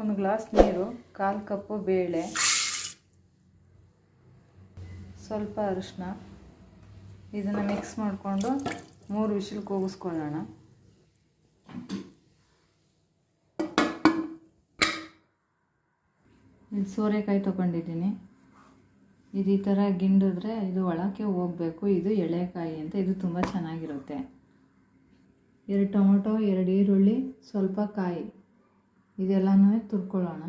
ಒಂದು ಗ್ಲಾಸ್ ನೀರು, ಕಾಲು ಕಪ್ಪು ಬೇಳೆ, ಸ್ವಲ್ಪ ಅರಿಶಿನ, ಇದನ್ನು ಮಿಕ್ಸ್ ಮಾಡಿಕೊಂಡು ಮೂರು ವಿಷಲ್ ಕೂಗಿಸ್ಕೊಳ್ಳೋಣ. ಇಲ್ಲಿ ಸೋರೆಕಾಯಿ ತೊಗೊಂಡಿದ್ದೀನಿ. ಇದು ಈ ಥರ ಗಿಂಡಿದ್ರೆ ಇದು ಒಳಕ್ಕೆ ಹೋಗಬೇಕು, ಇದು ಎಳೆಕಾಯಿ ಅಂತ, ಇದು ತುಂಬ ಚೆನ್ನಾಗಿರುತ್ತೆ. ಎರಡು ಟೊಮೊಟೊ, ಎರಡು ಈರುಳ್ಳಿ, ಸ್ವಲ್ಪ ಕಾಯಿ. ಇದೆಲ್ಲನೂ ತುರ್ಕೊಳ್ಳೋಣ.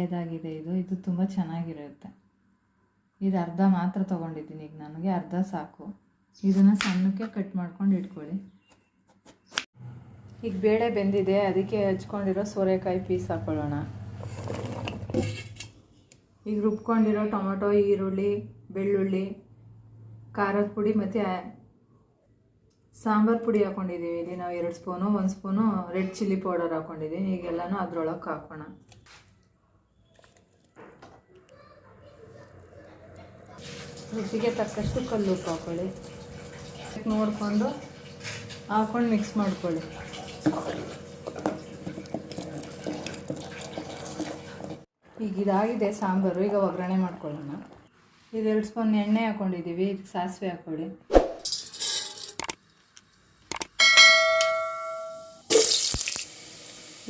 ಇದಾಗಿದೆ ಇದು. ಇದು ತುಂಬ ಚೆನ್ನಾಗಿರುತ್ತೆ. ಇದು ಅರ್ಧ ಮಾತ್ರ ತೊಗೊಂಡಿದ್ದೀನಿ. ಈಗ ನನಗೆ ಅರ್ಧ ಸಾಕು. ಇದನ್ನು ಸಣ್ಣಕ್ಕೆ ಕಟ್ ಮಾಡ್ಕೊಂಡು ಇಟ್ಕೊಳ್ಳಿ. ಈಗ ಬೇಳೆ ಬೆಂದಿದೆ. ಅದಕ್ಕೆ ಹಚ್ಕೊಂಡಿರೋ ಸೋರೆಕಾಯಿ ಪೀಸ್ ಹಾಕೊಳ್ಳೋಣ. ಈಗ ರುಬ್ಕೊಂಡಿರೋ ಟೊಮೊಟೊ, ಈರುಳ್ಳಿ, ಬೆಳ್ಳುಳ್ಳಿ ಖಾರದ ಪುಡಿ ಮತ್ತು ಸಾಂಬಾರು ಪುಡಿ ಹಾಕ್ಕೊಂಡಿದ್ದೀವಿ ಇಲ್ಲಿ ನಾವು ಎರಡು ಸ್ಪೂನು, ಒಂದು ಸ್ಪೂನು ರೆಡ್ ಚಿಲ್ಲಿ ಪೌಡರ್ ಹಾಕ್ಕೊಂಡಿದ್ದೀವಿ ಈಗೆಲ್ಲನೂ ಅದ್ರೊಳಗೆ ಹಾಕೋಣ. ರುಚಿಗೆ ತಕ್ಕಷ್ಟು ಕಲ್ಲು ಉಪ್ಪು ಹಾಕ್ಕೊಳ್ಳಿ ನೋಡಿಕೊಂಡು ಹಾಕೊಂಡು ಮಿಕ್ಸ್ ಮಾಡ್ಕೊಳ್ಳಿ. ಈಗ ಇದಾಗಿದೆ ಸಾಂಬಾರು. ಈಗ ಒಗ್ಗರಣೆ ಮಾಡ್ಕೊಳ್ಳೋಣ. ಇದು ಎರಡು ಸ್ಪೂನ್ ಎಣ್ಣೆ ಹಾಕ್ಕೊಂಡಿದ್ದೀವಿ ಇದಕ್ಕೆ ಸಾಸಿವೆ ಹಾಕ್ಕೊಳ್ಳಿ.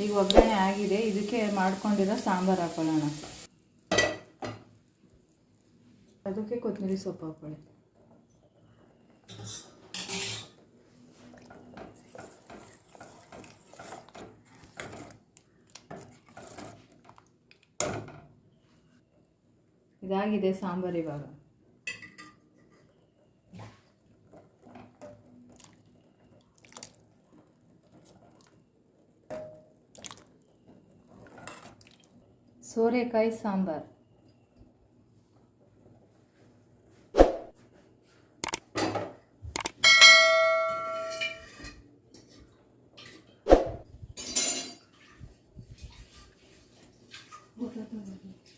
ಈಗ ಒಗ್ಗರಣೆ ಆಗಿದೆ, ಇದಕ್ಕೆ ಮಾಡ್ಕೊಂಡಿರೋ ಸಾಂಬಾರು ಹಾಕ್ಕೊಳ್ಳೋಣ ಅದಕ್ಕೆ ಕೊತ್ತಂಬರಿ ಸೊಪ್ಪು ಹಾಕ್ಕೊಳ್ಳಿ ಇದಾಗಿದೆ ಸಾಂಬಾರು ಇವಾಗ ಸೋರೆಕಾಯಿ ಸಾಂಬಾರು Gracias.